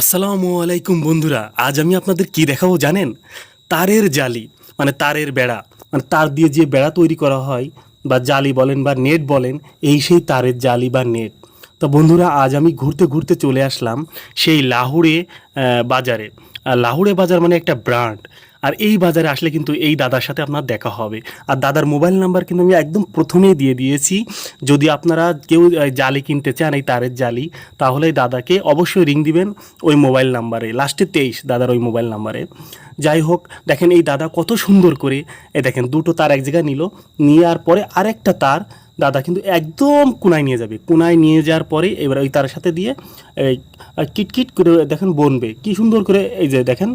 আসসালামু আলাইকুম বন্ধুরা, আজ আমি আপনাদের কি দেখাবো জানেন? তারের জালি মানে তারের বেড়া মানে তার দিয়ে যে বেড়া তৈরি করা হয়, বা জালি বলেন বা নেট বলেন, এই সেই তারের জালি বা নেট। তো বন্ধুরা, আজ আমি ঘুরতে ঘুরতে চলে আসলাম সেই লাহোরে বাজারে। লাহুড়ে বাজার মানে একটা ব্র্যান্ড। আর এই বাজারে আসলে কিন্তু এই দাদার সাথে আপনার দেখা হবে। আর দাদার মোবাইল নাম্বার কিন্তু আমি একদম প্রথমেই দিয়ে দিয়েছি। যদি আপনারা কেউ জালি কিনতে চান, এই তারের জালি, তাহলে দাদাকে অবশ্যই রিং দিবেন ওই মোবাইল নাম্বারে। লাস্টে তেইশ দাদার ওই মোবাইল নাম্বারে। যাই হোক, দেখেন এই দাদা কত সুন্দর করে, এ দেখেন দুটো তার এক জায়গায় নিল। নিয়ে আর পরে আরেকটা তার দাদা কিন্তু একদম কোনায় নিয়ে যাবে। কোনায় নিয়ে যাওয়ার পরে এবার ওই তারের সাথে দিয়ে কিটকিট করে দেখেন বনবে। কি সুন্দর করে এই যে দেখেন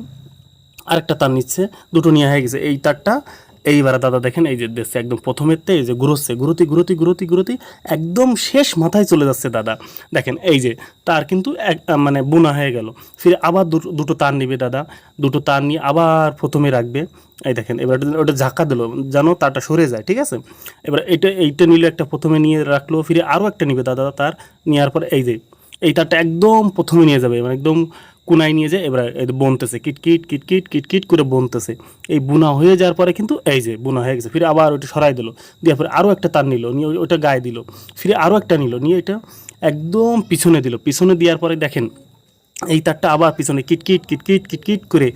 আরেকটা তার নিচ্ছে, দুটো নিয়ে হয়ে গেছে। এই তারটা, এইবার দাদা দেখেন, এই যে দেখছে একদম প্রথমের এই যে ঘুরোচ্ছে, ঘুরতি ঘুরতি ঘুরতি ঘুরতি, একদম শেষ মাথায় চলে যাচ্ছে দাদা। দেখেন, এই যে তার কিন্তু এক মানে বোনা হয়ে গেল। ফিরে আবার দুটো তার নিবে দাদা। দুটো তার নিয়ে আবার প্রথমে রাখবে। এই দেখেন, এবার ওটা- ঝাঁকা দিল, যেন তারটা সরে যায়, ঠিক আছে? এবার এইটা এইটা নিলে একটা প্রথমে নিয়ে রাখল, ফিরে আরও একটা নিবে দাদা তার, নেওয়ার পর এই যে, এই তারটা একদম প্রথমে নিয়ে যাবে মানে একদম কুনায় নিয়ে যায়, এবার বনতেছে কিটকিট কিটকিট কিটকিট করে বনতেছে। এই বুনা হয়ে যাওয়ার পরে কিন্তু এই যে বুনা হয়ে গেছে, ফিরে আবার ওইটা সরাই দিল, দিয়ে পরে আরও একটা তার নিল, নিয়ে ওই- ওইটা গায়ে দিল, ফিরে আরও একটা নিল, নিয়ে এটা একদম পিছনে দিল। পিছনে দেওয়ার পরে দেখেন এই তারটা আবার পিছনে কিটকিট কিটকিট কিটকিট করে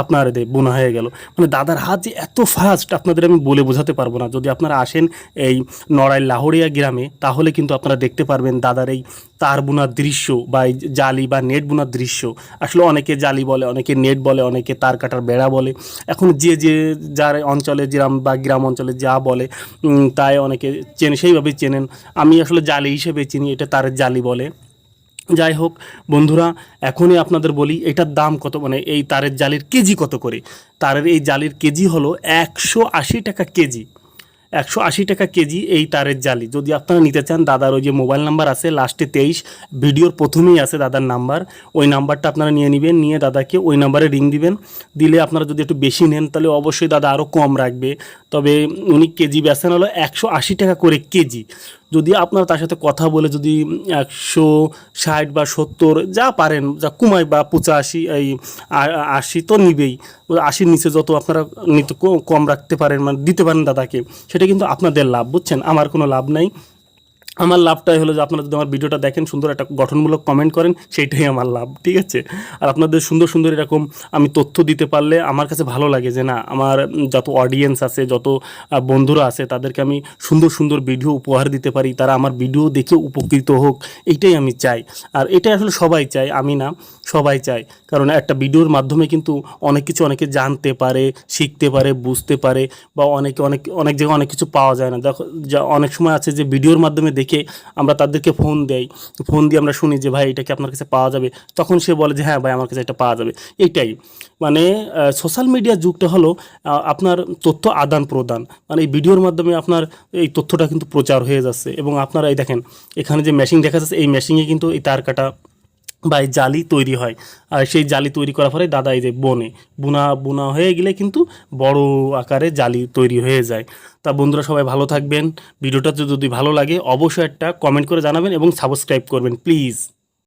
আপনার বোনা হয়ে গেল। মানে দাদার হাত যে এত ফাস্ট আপনাদের আমি বলে বোঝাতে পারব না। যদি আপনারা আসেন এই নড়াই লাহোরিয়া গ্রামে, তাহলে কিন্তু আপনারা দেখতে পারবেন দাদার এই তার বোনার দৃশ্য বা এই জালি বা নেট বোনার দৃশ্য। আসলে অনেকে জালি বলে, অনেকে নেট বলে, অনেকে তার কাটার বেড়া বলে। এখন যে যে যার অঞ্চলে, গ্রাম বা গ্রাম অঞ্চলে যা বলে তাই অনেকে চেনে, সেইভাবেই চেনেন। আমি আসলে জালি হিসেবে চিনি, এটা তার জালি বলে। যাই হোক, বন্ধুরা, এখনই আপনাদের বলি, এটার দাম কত মানে এই তারের জালির কেজি কত করে? তারের এই জালির কেজি হলো একশো আশি টাকা কেজি। একশো আশি টাকা কেজি এই তারের জালি। যদি আপনারা নিতে চান, দাদার ওই যে মোবাইল নাম্বার আছে, লাস্টে তেইশ, ভিডিওর প্রথমেই আছে দাদার নাম্বার। ওই নাম্বারটা আপনারা নিয়ে নেবেন, নিয়ে দাদাকে ওই নাম্বারে রিং দিবেন। দিলে আপনারা যদি একটু বেশি নেন, তাহলে অবশ্যই দাদা আরও কম রাখবে। তবে উনি কেজি বেচেন হলো একশো আশি টাকা করে কেজি। যদি আপনারা তার সাথে কথা বলে যদি একশো ষাট বা সত্তর যা পারেন, যা কুমাই বা পঁচাশি এই আশি তো নিবেই। আশির নিচে যত আপনারা নিতে কম রাখতে পারেন মানে দিতে পারেন দাদাকে, সেটা কিন্তু আপনাদের লাভ, বুঝছেন? আমার কোনো লাভ নাই। আমার লাভটাই হলো যে আপনারা যদি আমার ভিডিওটা দেখেন, সুন্দর একটা গঠনমূলক কমেন্ট করেন, সেইটাই আমার লাভ, ঠিক আছে? আর আপনাদের সুন্দর সুন্দর এরকম আমি তথ্য দিতে পারলে আমার কাছে ভালো লাগে যে না, আমার যত অডিয়েন্স আছে, যত বন্ধুরা আছে, তাদেরকে আমি সুন্দর সুন্দর ভিডিও উপহার দিতে পারি, তারা আমার ভিডিও দেখে উপকৃত হোক, এইটাই আমি চাই। আর এটাই আসলে সবাই চাই আমি না, সবাই চাই কারণ একটা ভিডিওর মাধ্যমে কিন্তু অনেক কিছু অনেকে জানতে পারে, শিখতে পারে, বুঝতে পারে, বা অনেকে অনেক অনেক জায়গায় অনেক কিছু পাওয়া যায় না। দেখো অনেক সময় আছে যে ভিডিওর মাধ্যমে দেখে আমরা তাদেরকে ফোন দেই। ফোন দিয়ে আমরা শুনি যে, ভাই, এটা কি আপনার কাছে পাওয়া যাবে? তখন সে বলে যে হ্যাঁ ভাই, আমার কাছে এটা পাওয়া যাবে। এটাই। মানে সোশ্যাল মিডিয়ার যুগটা হলো আপনার তথ্য আদান প্রদান। মানে এই ভিডিওর মাধ্যমে আপনার এই তথ্যটা কিন্তু প্রচার হয়ে যাচ্ছে। এবং আপনারা এই দেখেন, এখানে যে মেশিন দেখা যাচ্ছে, এই মেশিনে কিন্তু এই তার কাটা বা এই জালি তৈরি হয়। আর সেই জালি তৈরি করার পরে দাদা এই যে বনে, বোনা বোনা হয়ে গেলে কিন্তু বড় আকারে জালি তৈরি হয়ে যায়। তা বন্ধুরা সবাই ভালো থাকবেন। ভিডিওটা যদি ভালো লাগে, অবশ্যই একটা কমেন্ট করে জানাবেন এবং সাবস্ক্রাইব করবেন প্লিজ